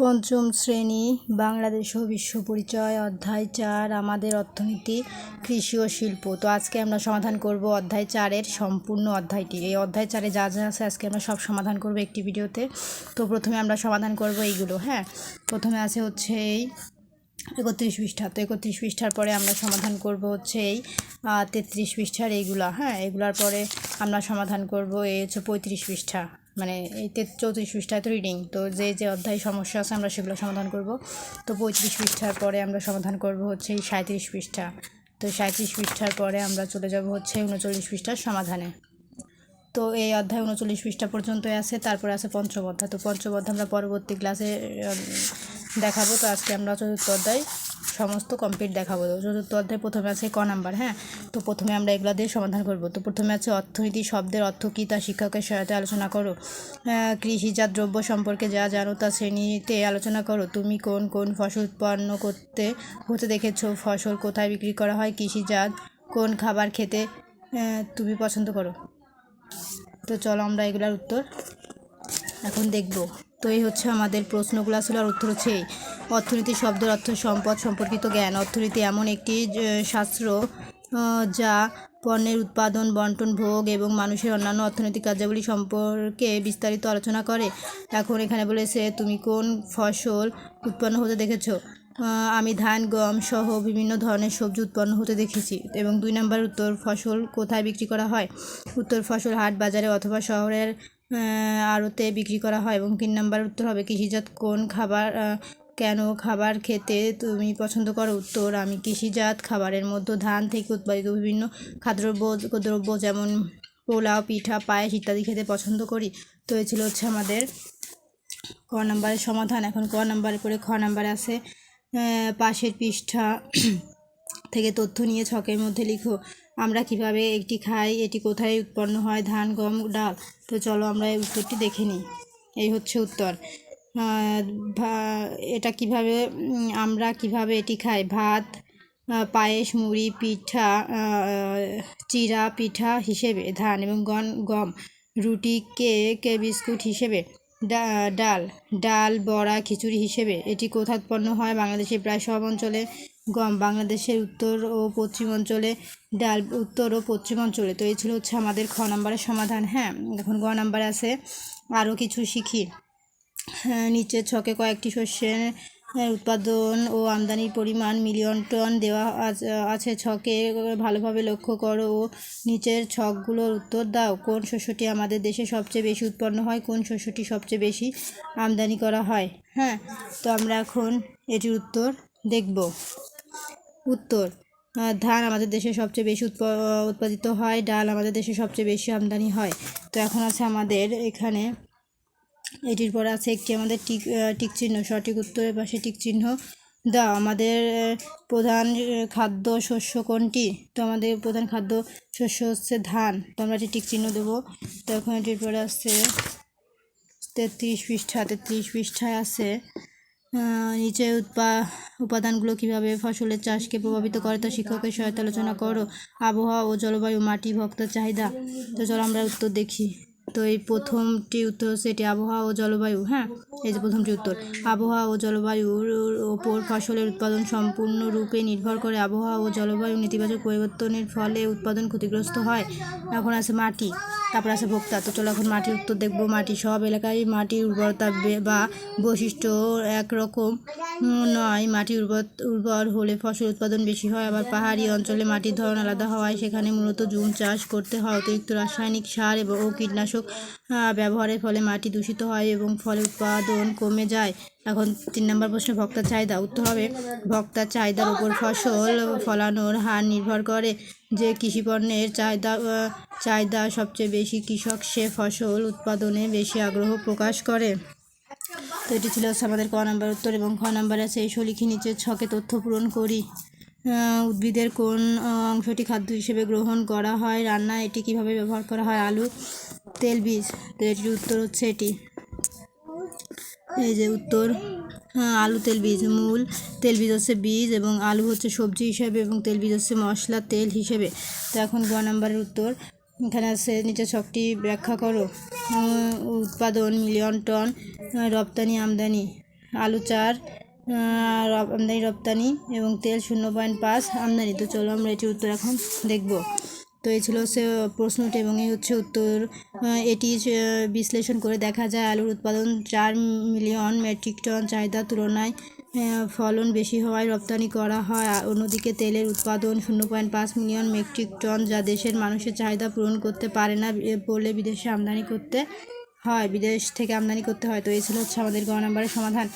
পঞ্চম শ্রেণি, বাংলাদেশ ও বিশ্ব পরিচয়, অধ্যায় চার, আমাদের অর্থনীতি, কৃষি ও শিল্প। তো আজকে আমরা সমাধান করব অধ্যায় চারের সম্পূর্ণ অধ্যায়টি। এই অধ্যায় চারে যা যা আছে আজকে আমরা সব সমাধান করব একটি ভিডিওতে। তো প্রথমে আমরা সমাধান করব এইগুলো হ্যাঁ? প্রথমে আছে হচ্ছে এই একত্রিশ পৃষ্ঠা। তো একত্রিশ পৃষ্ঠার পরে আমরা সমাধান করব হচ্ছে এই তেত্রিশ পৃষ্ঠার এইগুলা হ্যাঁ? এগুলার পরে আমরা সমাধান করব এই হচ্ছে পঁয়ত্রিশ পৃষ্ঠা। মানে এই চৌত্রিশ পৃষ্ঠায় তো রিডিং তো যে যে অধ্যায় সমস্যা আছে আমরা সেগুলো সমাধান করব। তো পঁয়ত্রিশ পৃষ্ঠার পরে আমরা সমাধান করব হচ্ছে এই সাঁত্রিশ পৃষ্ঠা। তো সাঁত্রিশ পৃষ্ঠার পরে আমরা চলে যাব হচ্ছে উনচল্লিশ পৃষ্ঠার সমাধানে। তো এই অধ্যায় উনচল্লিশ পৃষ্ঠা পর্যন্ত আছে, তারপরে আছে পঞ্চম অধ্যায় তো পঞ্চম অধ্যায় আমরা পরবর্তী ক্লাসে দেখাবো। তো আজকে আমরা চতুর্থ অধ্যায় সমস্ত কমপ্লিট দেখাবো। চতুর্থ অধ্যায় প্রথমে আছে ক নাম্বার হ্যাঁ? তো প্রথমে আমরা এগুলো দিয়ে সমাধান করব। তো প্রথমে আছে অর্থনীতি, শব্দের অর্থ কী? তা শিক্ষকের সহায়তায় আলোচনা করো। কৃষিজাত দ্রব্য সম্পর্কে যা জানো তা শ্রেণীতে আলোচনা করো। তুমি কোন কোন ফসল উৎপন্ন করতে, হতে দেখেছ? ফসল কোথায় বিক্রি করা হয়? কৃষিজাত কোন খাবার খেতে তুমি পছন্দ করো? তো চলো আমরা এগুলার উত্তর এখন দেখব। তো এই হচ্ছে আমাদের প্রশ্নগুলো ছিল আর উত্তর হচ্ছে অর্থনীতি শব্দের অর্থ সম্পদ, সম্পর্কিত জ্ঞান। অর্থনীতি এমন একটি শাস্ত্র যা পণ্যের উৎপাদন, বন্টন, ভোগ এবং মানুষের অন্যান্য অর্থনৈতিক কার্যাবলী সম্পর্কে বিস্তারিত আলোচনা করে। এখন এখানে বলেছে, তুমি কোন ফসল উৎপন্ন হতে দেখেছ? আমি ধান, গম সহ বিভিন্ন ধরনের সবজি উৎপন্ন হতে দেখেছি। এবং দুই নম্বর উত্তর, ফসল কোথায় বিক্রি করা হয়? উত্তর, ফসল হাট, বাজারে অথবা শহরের আড়তে বিক্রি করা হয় এবং তিন নম্বর উত্তর হবে কৃষিজাত কোন খাবার কেন খাবার খেতে তুমি পছন্দ করো? উত্তর, আমি কৃষিজাত খাবারের মধ্যে ধান থেকে উৎপাদিত বিভিন্ন খাদ্যদ্রব্য, দ্রব্য যেমন পোলাও, পিঠা, পায়েস ইত্যাদি খেতে পছন্দ করি। তো এ ছিল হচ্ছে আমাদের ক নাম্বারের সমাধান। এখন ক নাম্বারে পরে খ নাম্বারে আছে পাশের পৃষ্ঠা থেকে তথ্য নিয়ে ছকের মধ্যে লিখো। আমরা কীভাবে একটি খাই, এটি কোথায় উৎপন্ন হয়, ধান, গম, ডাল? তো চলো আমরা এই উত্তরটি দেখে নিই। এই হচ্ছে উত্তর। এটা কীভাবে আমরা কীভাবে এটি খাই? ভাত পায়েস, মুড়ি, পিঠা চিরা, পিঠা হিসেবে, ধান এবং গন, গম, রুটি, কেক, বিস্কুট হিসেবে ডাল ডাল, বড়া, খিচুড়ি হিসেবে, এটি কোথা উৎপন্ন হয়? বাংলাদেশের প্রায় সব অঞ্চলে গম বাংলাদেশের উত্তর ও পশ্চিম অঞ্চলে ডাল, উত্তর ও পশ্চিম অঞ্চলে। তো এই ছিল হচ্ছে আমাদের খ নম্বরের সমাধান। হ্যাঁ এখন গ নাম্বার আছে আরও কিছু শিখি। হ্যাঁ নিচের ছকে কয়েকটি শস্যের উৎপাদন ও আমদানির পরিমাণ মিলিয়ন টন দেওয়া আছে। ছকে ভালোভাবে লক্ষ্য করো ও নিচের ছকগুলোর উত্তর দাও। কোন শস্যটি আমাদের দেশে সবচেয়ে বেশি উৎপন্ন হয়? কোন শস্যটি সবচেয়ে বেশি আমদানি করা হয়? হ্যাঁ তো আমরা এখন এটির উত্তর দেখব। উত্তর ধান আমাদের দেশে সবচেয়ে বেশি উৎপাদিত হয়, ডাল আমাদের দেশে সবচেয়ে বেশি আমদানি হয়। তো এখন আছে আমাদের এখানে, এটির পরে আছে একটি আমাদের টিক টিক চিহ্ন, সঠিক উত্তরের পাশে টিক চিহ্ন দাও। আমাদের প্রধান খাদ্য শস্য কোনটি? তো আমাদের প্রধান খাদ্য শস্য হচ্ছে ধান। তো আমরা এটি টিক চিহ্ন দেবো। তো এখন এটির পরে আসছে তেত্রিশ পৃষ্ঠা, তেত্রিশ পৃষ্ঠায় আছে নিচে উৎপা, উপাদানগুলো কীভাবে ফসলের চাষকে প্রভাবিত করে তা শিক্ষকের সহায়তা আলোচনা করো। আবহাওয়া ও জলবায়ু মাটি ভক্ত চাহিদা। তো চলো আমরা উত্তর দেখি। তো এই প্রথমটি উত্তর হচ্ছে এটি আবহাওয়া ও জলবায়ু হ্যাঁ? এই যে প্রথমটি উত্তর। আবহাওয়া ও জলবায়ুর ওপর ফসলের উৎপাদন সম্পূর্ণরূপে নির্ভর করে আবহাওয়া ও জলবায়ু নেতিবাচক পরিবর্তনের ফলে উৎপাদন ক্ষতিগ্রস্ত হয়। এখন আছে মাটি, তারপর আছে ভোক্তা। তো চলো এখন মাটির উত্তর দেখব। মাটি সব এলাকায় মাটির উর্বরতা বা বৈশিষ্ট্য একরকম নয়। মাটি উর্বর উর্বর হলে ফসল উৎপাদন বেশি হয়। আবার পাহাড়ি অঞ্চলে মাটির ধরন আলাদা হওয়ায় সেখানে মূলত জুম চাষ করতে হয়। অতিরিক্ত রাসায়নিক সার এবং ও কীটনাশক ব্যবহারের ফলে মাটি দূষিত হয় এবং ফলে উৎপাদন কমে যায়। এখন তিন নম্বর প্রশ্ন ভক্তার চাহিদা। উত্তর হবে, ভক্তার চাহিদার উপর ফসল ফলানোর হার নির্ভর করে যে কৃষিপণ্যের চাহিদা চাহিদা সবচেয়ে বেশি কৃষক সে ফসল উৎপাদনে বেশি আগ্রহ প্রকাশ করে। তো এটি ছিল হচ্ছে আমাদের ক নম্বর উত্তর এবং খ নাম্বার আছে, এই লিখে নিচে ছকে তথ্য পূরণ করি। উদ্ভিদের কোন অংশটি খাদ্য হিসেবে গ্রহণ করা হয় রান্না এটি কীভাবে ব্যবহার করা হয়, আলু তেল বীজ তো এটির উত্তর হচ্ছে এটি। এই যে উত্তর আলু তেল বীজ মূল তেল বীজ হচ্ছে বীজ এবং আলু হচ্ছে সবজি হিসেবে এবং তেল বীজ হচ্ছে মশলা তেল হিসেবে। তো এখন গ নাম্বারের উত্তর, এখানে আছে, নিচে ছকটি ব্যাখ্যা করো। উৎপাদন, মিলিয়ন টন রপ্তানি আমদানি, আলু চার আমদানি রপ্তানি এবং তেল শূন্য পয়েন্ট পাঁচ আমদানি। তো চলো আমরা এটির উত্তর এখন দেখব। তো এই ছিল হচ্ছে প্রশ্নটি এবং এই হচ্ছে উত্তর। এটি বিশ্লেষণ করে দেখা যায় আলুর উৎপাদন চার মিলিয়ন মেট্রিক টন চাহিদার তুলনায় ফলন বেশি হওয়ায় রপ্তানি করা হয়। অন্যদিকে তেলের উৎপাদন শূন্য পয়েন্ট পাঁচ মিলিয়ন মেট্রিক টন যা দেশের মানুষের চাহিদা পূরণ করতে পারে না বলে বিদেশে আমদানি করতে হয়, বিদেশ থেকে আমদানি করতে হয়। তো এই ছিল হচ্ছে আমাদের ঘ নাম্বারের সমাধান।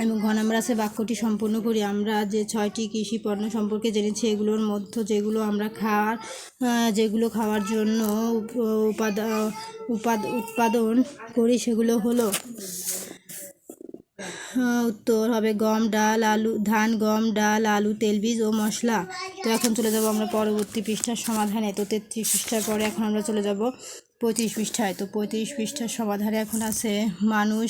এবং ঘ নাম্বার আছে বাক্যটি সম্পূর্ণ করি। আমরা যে ছয়টি কৃষি পণ্য সম্পর্কে জেনেছি, এগুলোর মধ্যে যেগুলো আমরা খাওয়ার যেগুলো খাওয়ার জন্য উপ- উপাদান উপাদ- উৎপাদন করি, সেগুলো হলো উত্তর হবে গম, ডাল, আলু, ধান, গম, ডাল, আলু তেলবীজ ও মশলা। তো এখন চলে যাব আমরা পরবর্তী পৃষ্ঠার সমাধানে। তো তেত্রিশ পৃষ্ঠার পরে এখন আমরা চলে যাব পঁয়ত্রিশ পৃষ্ঠায়। তো পঁয়ত্রিশ পৃষ্ঠার সমাধানে এখন আছে মানুষ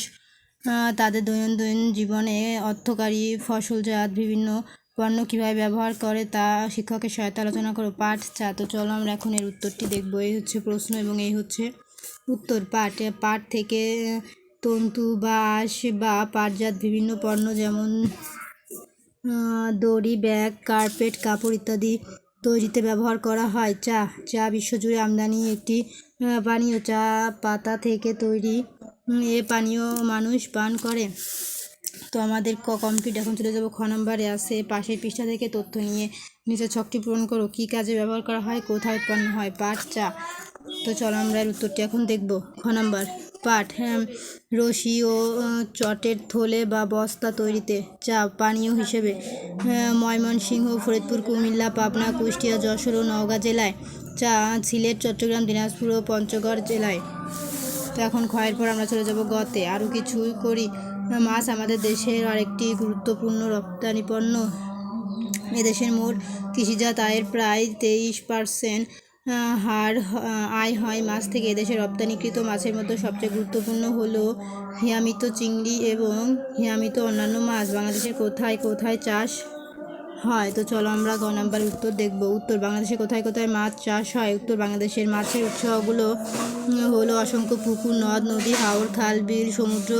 তাদের দৈনন্দিন জীবনে অর্থকারী ফসলজাত বিভিন্ন পণ্য কীভাবে ব্যবহার করে তা শিক্ষকের সহায়তা আলোচনা করো। পাঠ, চা। তো চলো আমরা এখন এর উত্তরটি দেখব। এই হচ্ছে প্রশ্ন এবং এই হচ্ছে উত্তর। পাঠ পাঠ থেকে তন্তু বা আঁশ বা পাটজাত বিভিন্ন পণ্য যেমন দড়ি, ব্যাগ, কার্পেট, কাপড় ইত্যাদি তৈরিতে ব্যবহার করা হয়। চা চা বিশ্বজুড়ে আমদানি একটি পানীয় চা পাতা থেকে তৈরি এ পানীয় মানুষ পান করে। তো আমাদের ক, কমপ্লিট। এখন চলে যাব খ নম্বরে। আছে পাশের পৃষ্ঠা থেকে তথ্য নিয়ে। নিচে ছকটি পূরণ করো। কী কাজে ব্যবহার করা হয়? কোথায় উৎপন্ন হয়? পাট, চা। তো চলো আমরা এর উত্তরটি এখন দেখব। খ নম্বর। হ্যাঁ রশি ও চটের থলে বা বস্তা তৈরিতে। চা, পানীয় হিসেবে ময়মনসিংহ, ফরিদপুর, কুমিল্লা, পাবনা, কুষ্টিয়া, যশোর ও নওগাঁ জেলায়। চা, সিলেট, চট্টগ্রাম, দিনাজপুর ও পঞ্চগড় জেলায়। তো এখন ক্ষয়ের পর আমরা চলে যাব গতে। আরও কিছু করি। মাছ আমাদের দেশের আরেকটি গুরুত্বপূর্ণ রপ্তানি পণ্য এদেশের মোট কৃষিজাত আয়ের প্রায় তেইশ পার্সেন্ট হার আয় হয় মাছ থেকে। এদেশে রপ্তানিকৃত মাছের মধ্যে সবচেয়ে গুরুত্বপূর্ণ হলো হিয়ামিত চিংড়ি এবং হিয়ামিত অন্যান্য মাছ। বাংলাদেশের কোথায় কোথায় চাষ হয়? তো চলো আমরা গ নাম্বার উত্তর দেখব। উত্তর, বাংলাদেশে কোথায় কোথায় মাছ চাষ হয়? উত্তর, বাংলাদেশের মাছের উৎসগুলো হলো অসংখ্য পুকুর, নদ, নদী, হাওর, খাল, বিল, সমুদ্র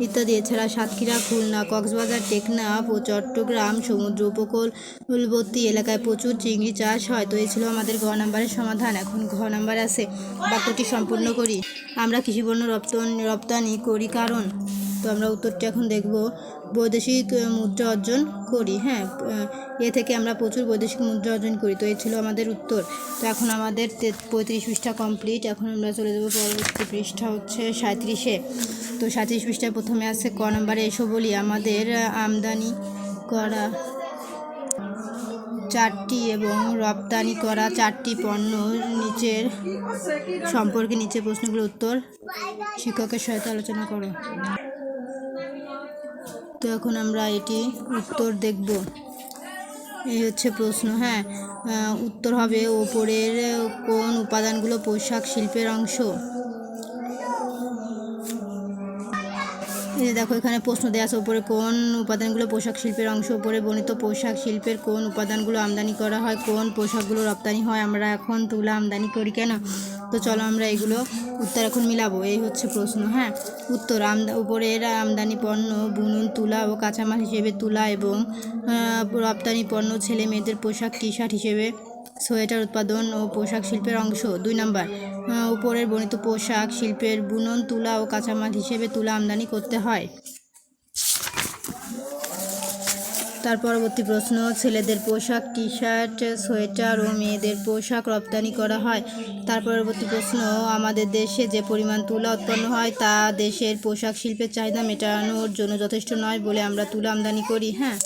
ইত্যাদি এছাড়া সাতক্ষীরা, খুলনা, কক্সবাজার টেকনাফ ও চট্টগ্রাম সমুদ্র উপকূলবর্তী এলাকায় প্রচুর চিংড়ি চাষ হয়। তো এই ছিল আমাদের ঘ নাম্বারের সমাধান। এখন ঘ নাম্বার আছে বাক্যটি সম্পূর্ণ করি। আমরা কৃষিপণ্য রপ্তানি রপ্তানি করি কারণ? তো আমরা উত্তরটি এখন দেখব। বৈদেশিক মুদ্রা অর্জন করি হ্যাঁ এ থেকে আমরা প্রচুর বৈদেশিক মুদ্রা অর্জন করি। তো এই ছিল আমাদের উত্তর। তো এখন আমাদের পঁয়ত্রিশ পৃষ্ঠা কমপ্লিট এখন আমরা চলে যাব পরবর্তী পৃষ্ঠা হচ্ছে সাঁত্রিশে। তো সাঁত্রিশ পৃষ্ঠায় প্রথমে আছে ক নম্বরে, এসো বলি, আমাদের আমদানি করা চারটি এবং রপ্তানি করা চারটি পণ্য নিচের সম্পর্কে নিচে প্রশ্নগুলোর উত্তর শিক্ষকের সহায়তা আলোচনা করো। তো এখন আমরা এটি উত্তর দেখব। এই হচ্ছে প্রশ্ন হ্যাঁ। উত্তর হবে ওপরের কোন উপাদানগুলো পোশাক শিল্পের অংশ? এই যে দেখো, এখানে প্রশ্ন দেওয়া আছে উপরে, কোন উপাদানগুলো পোশাক শিল্পের অংশ? উপরে বর্ণিত পোশাক শিল্পের কোন উপাদানগুলো আমদানি করা হয়? কোন পোশাকগুলো রপ্তানি হয়? আমরা এখন তুলা আমদানি করি, কেন? তো চলো আমরা এগুলো উত্তর এখন মিলাবো। এই হচ্ছে প্রশ্ন হ্যাঁ? উত্তর, আমদা, উপরের আমদানি পণ্য, বুনন, তুলা ও কাঁচামাল হিসেবে তুলা এবং রপ্তানি পণ্য ছেলে মেয়েদের পোশাক টি শার্ট হিসেবে সোয়েটার উৎপাদন ও পোশাক শিল্পের অংশ। দুই নম্বর উপরের বর্ণিত পোশাক শিল্পের বুনন, তুলা ও কাঁচামাল হিসেবে তুলা আমদানি করতে হয়। তার পরবর্তী প্রশ্ন, ছেলেদের পোশাক টি শার্ট সোয়েটার ও মেয়েদের পোশাক রপ্তানি করা হয়। তার পরবর্তী প্রশ্ন, আমাদের দেশে যে পরিমাণ তুলা উৎপন্ন হয়, তা দেশের পোশাক শিল্পের চাহিদা মেটানোর জন্য যথেষ্ট নয় বলে আমরা তুলা আমদানি করি হ্যাঁ?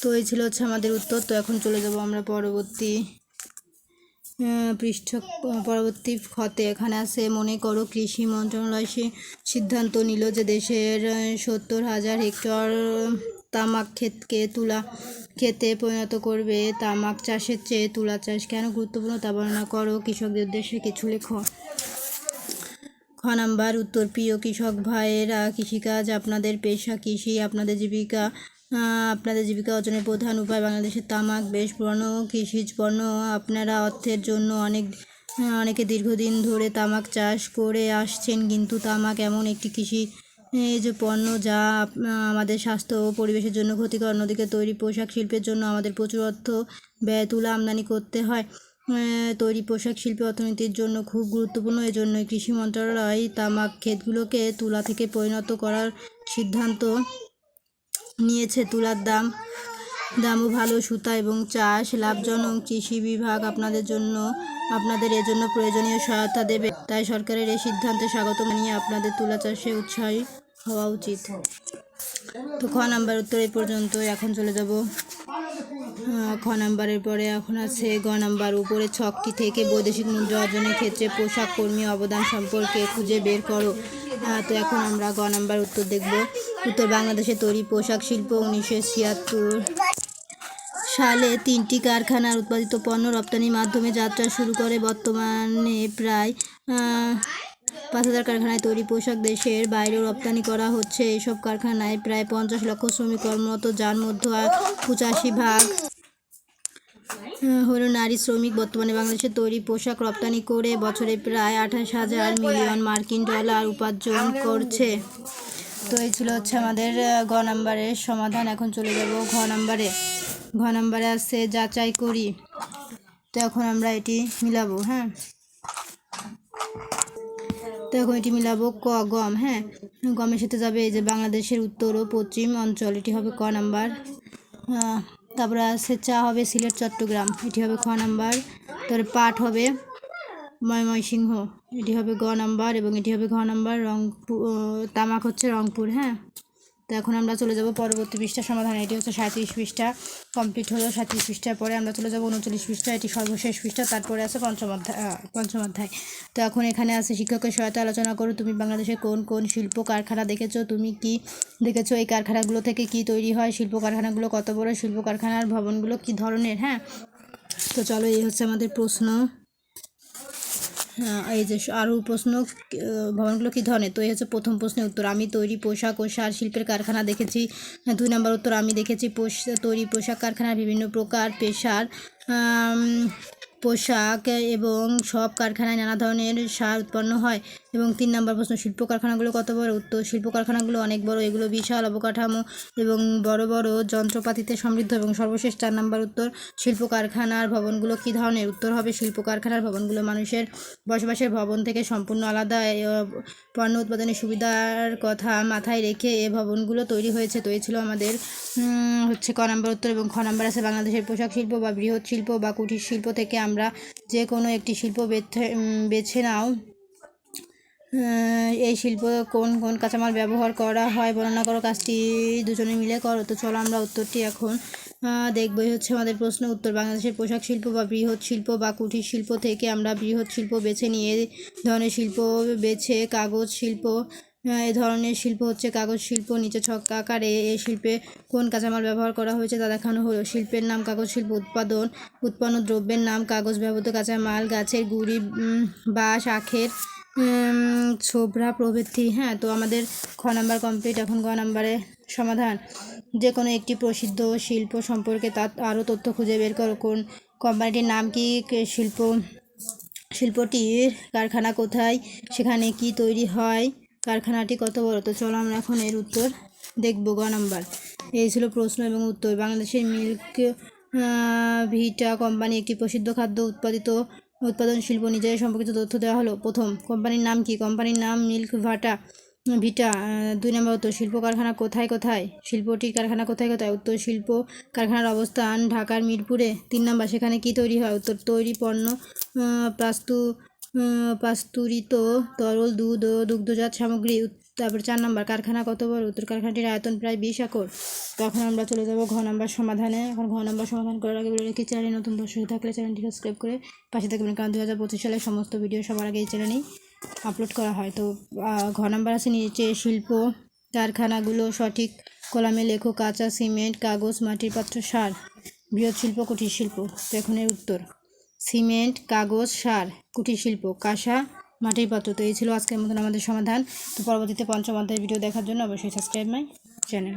তো এই ছিল হচ্ছে আমাদের উত্তর। তো এখন চলে যাব আমরা পরবর্তী পৃষ্ঠ, পরবর্তী ক্ষতে। এখানে আছে, মনে করো কৃষি মন্ত্রণালয় সিদ্ধান্ত নিল যে দেশের সত্তর হাজার হেক্টর তামাক ক্ষেতকে তুলা ক্ষেতে পরিণত করবে। তামাক চাষের চেয়ে তুলা চাষ কেন গুরুত্বপূর্ণ তা বর্ণনা করো। কৃষকদের উদ্দেশ্যে কিছু লেখো। খ নাম্বার, উত্তর, প্রিয় কৃষক ভাইয়েরা, কৃষিকাজ আপনাদের পেশা কৃষি, আপনাদের জীবিকা আপনাদের জীবিকা অর্জনের প্রধান উপায় বাংলাদেশের তামাক বেশ পুরনো কৃষিজ পণ্য আপনারা অর্থের জন্য অনেক অনেকে দীর্ঘদিন ধরে তামাক চাষ করে আসছেন, কিন্তু তামাক এমন একটি কৃষি এই যে পণ্য যা আমাদের স্বাস্থ্য ও পরিবেশের জন্য ক্ষতিকর। অন্যদিকে তৈরি পোশাক শিল্পের জন্য আমাদের প্রচুর অর্থ ব্যয় তুলা আমদানি করতে হয়। তৈরি পোশাক শিল্পে অর্থনীতির জন্য খুব গুরুত্বপূর্ণ। এজন্যই কৃষি মন্ত্রণালয় তামাক ক্ষেতগুলোকে তুলা থেকে পরিণত করার সিদ্ধান্ত নিয়েছে তুলার দাম। দামও ভালো, সুতা এবং চাষ লাভজনক। কৃষি বিভাগ আপনাদের জন্য, আপনাদের এজন্য প্রয়োজনীয় সহায়তা দেবে। তাই সরকারের এই সিদ্ধান্তে স্বাগত জানিয়ে আপনাদের তুলা চাষে উৎসাহী হওয়া উচিত। তো খ নাম্বার উত্তর এই পর্যন্ত এখন চলে যাব। খ নাম্বারের পরে এখন আছে গ নাম্বার। উপরে ছকটি থেকে বৈদেশিক মুদ্রা অর্জনের ক্ষেত্রে পোশাক কর্মী অবদান সম্পর্কে খুঁজে বের করো। তো এখন আমরা গ নাম্বার উত্তর দেখব। উত্তর বাংলাদেশে তৈরি পোশাক শিল্প উনিশশো ছিয়াত্তর সালে তিনটি কারখানার উৎপাদিত পণ্য রপ্তানির মাধ্যমে যাত্রা শুরু করে। বর্তমানে প্রায় পাঁচ হাজার কারখানায় তৈরি পোশাক দেশের বাইরেও রপ্তানি করা হচ্ছে। এইসব কারখানায় প্রায় পঞ্চাশ লক্ষ শ্রমিক কর্মরত, যার মধ্যে পঁচাশি ভাগ হলো নারী শ্রমিক বর্তমানে বাংলাদেশে তৈরি পোশাক রপ্তানি করে বছরে প্রায় আঠাশ হাজার মিলিয়ন মার্কিন ডলার উপার্জন করছে। তো এই ছিল হচ্ছে আমাদের গ নাম্বারের সমাধান। এখন চলে যাব ঘ নাম্বারে। ঘ নাম্বারে আছে যাচাই করি। তো এখন আমরা এটি মিলাবো হ্যাঁ? তো এখন এটি মিলাবো ক, গম হ্যাঁ? গমের সাথে যাবে এই যে বাংলাদেশের উত্তর ও পশ্চিম অঞ্চল। এটি হবে ক নাম্বার। তারপরে আছে চা হবে সিলেট, চট্টগ্রাম। এটি হবে খ নাম্বার। তারপরে পাট হবে ময়মনসিংহ। এটি হবে গ নাম্বার এবং এটি হবে ঘ নাম্বার রংপুর তামাক হচ্ছে রংপুর হ্যাঁ? তো এখন আমরা চলে যাব পরবর্তী পৃষ্ঠা সমাধান। এটি হচ্ছে সাঁত্রিশ পৃষ্ঠা। কমপ্লিট হলো সাঁত্রিশ পৃষ্ঠার পরে আমরা চলে যাব উনচল্লিশ পৃষ্ঠা। এটি সর্বশেষ পৃষ্ঠা। তারপরে আছে পঞ্চম অধ্যায় পঞ্চম অধ্যায়। তো এখন এখানে আছে, শিক্ষকের সহায়তা আলোচনা করো, তুমি বাংলাদেশে কোন কোন শিল্প কারখানা দেখেছ? তুমি কি দেখেছ এই কারখানাগুলো থেকে কি তৈরি হয়? শিল্প কারখানাগুলো কত বড়? শিল্প কারখানার ভবনগুলো কি ধরনের? হ্যাঁ? তো চলো এই হচ্ছে আমাদের প্রশ্ন। এই যে আরও প্রশ্ন ভবনগুলো কী ধরনের? তো এই হচ্ছে প্রথম প্রশ্নের উত্তর। আমি তৈরি পোশাক ও সার শিল্পের কারখানা দেখেছি। দুই নম্বর উত্তর আমি দেখেছি পোশ- তৈরি পোশাক কারখানার বিভিন্ন প্রকার পেশার পোশাক এবং সব কারখানায় নানা ধরনের সার উৎপন্ন হয়। এবং তিন নম্বর প্রশ্ন শিল্প কারখানাগুলো কত বড়? উত্তর শিল্প কারখানাগুলো অনেক বড়, এগুলো বিশাল অবকাঠামো এবং বড় বড় যন্ত্রপাতিতে সমৃদ্ধ এবং সর্বশেষ চার নম্বর উত্তর শিল্প কারখানার ভবনগুলো কী ধরনের? উত্তর হবে শিল্প কারখানার ভবনগুলো মানুষের বসবাসের ভবন থেকে সম্পূর্ণ আলাদা পণ্য উৎপাদনের সুবিধার কথা মাথায় রেখে এ ভবনগুলো তৈরি হয়েছে। তো ছিল আমাদের হচ্ছে ক নম্বর উত্তর এবং খ নম্বর আছে বাংলাদেশের পোশাক শিল্প বা বৃহৎ শিল্প বা কুটির শিল্প থেকে আমরা যে কোনো একটি শিল্প বেছে বেছে নাও। এই শিল্প কোন কোন কাঁচামাল ব্যবহার করা হয়, বর্ণনা করো কাজটি দুজনে মিলে করো। তো চলো আমরা উত্তরটি এখন দেখব হচ্ছে আমাদের প্রশ্ন উত্তর। বাংলাদেশের পোশাক শিল্প বা বৃহৎ শিল্প বা কুটির শিল্প থেকে আমরা বৃহৎ শিল্প বেছে নিয়ে ধরনের শিল্প বেছে, কাগজ শিল্প এ ধরনের শিল্প হচ্ছে কাগজ শিল্প, নিচে ছক আকারে এই শিল্পে কোন কাঁচামাল ব্যবহার করা হয়েছে তা দেখানো হলো। শিল্পের নাম কাগজ শিল্প, উৎপাদন, উৎপন্ন দ্রব্যের নাম কাগজ ব্যবহৃত কাঁচামাল, গাছের গুড়ি বাঁশ আখের ছোবড়া প্রভৃতি হ্যাঁ তো আমাদের খ নাম্বার কমপ্লিট এখন গ নাম্বারে সমাধান। যে কোনো একটি প্রসিদ্ধ শিল্প সম্পর্কে তার আরও তথ্য খুঁজে বের করো, কোন কোম্পানিটির নাম কি, কে- শিল্প, শিল্পটির কারখানা কোথায়, সেখানে কি তৈরি হয়, কারখানাটি কত বড়? তো চলো আমরা এখন এর উত্তর দেখব গ নাম্বার। এই ছিল প্রশ্ন এবং উত্তর। বাংলাদেশের মিল্ক ভিটা কোম্পানি একটি প্রসিদ্ধ খাদ্য উৎপাদিত উৎপাদন শিল্প নিজের সম্পর্কিত তথ্য দেওয়া হলো। প্রথম কোম্পানির নাম কি? কোম্পানির নাম মিল্ক ভাটা ভিটা দুই নম্বর উত্তর শিল্প কারখানা কোথায় কোথায়? শিল্পটির কারখানা কোথায় কোথায়? উত্তর শিল্প কারখানার অবস্থান ঢাকার মিরপুরে। তিন নম্বর সেখানে কি তৈরি হয়? উত্তর তৈরি পণ্য আহ, পাস্তুরিত তরল দুধ ও দুগ্ধজাত সামগ্রী। তারপর চার নম্বর, কারখানা কত বড়? উত্তর কারখানাটির আয়তন প্রায় বিশ একর। তো এখন আমরা চলে যাব ঘ নম্বর সমাধানে। এখন ঘ নম্বর সমাধান করার আগে বলে রাখি চ্যানেলে নতুন দর্শক থাকলে চ্যানেলটি সাবস্ক্রাইব করে পাশে থাকবেন, কারণ দু হাজার পঁচিশ সালের সমস্ত ভিডিও সবার আগে এই চ্যানেলেই আপলোড করা হয়। তো ঘ নম্বর আছে নিচে, শিল্প, কারখানাগুলো সঠিক কলামে লেখো, কাঁচা সিমেন্ট, কাগজ, মাটির পাত্র, সার। বৃহৎ শিল্প, কুটির শিল্প। তো এখন এর উত্তর। সিমেন্ট, কাগজ, সার, কুটির শিল্প, কাঁসা মাটির পাত্র তো এই ছিল আজকের মতন আমাদের সমাধান। তো পরবর্তীতে পঞ্চম অধ্যায়ের ভিডিও দেখার জন্য অবশ্যই সাবস্ক্রাইব মাই চ্যানেল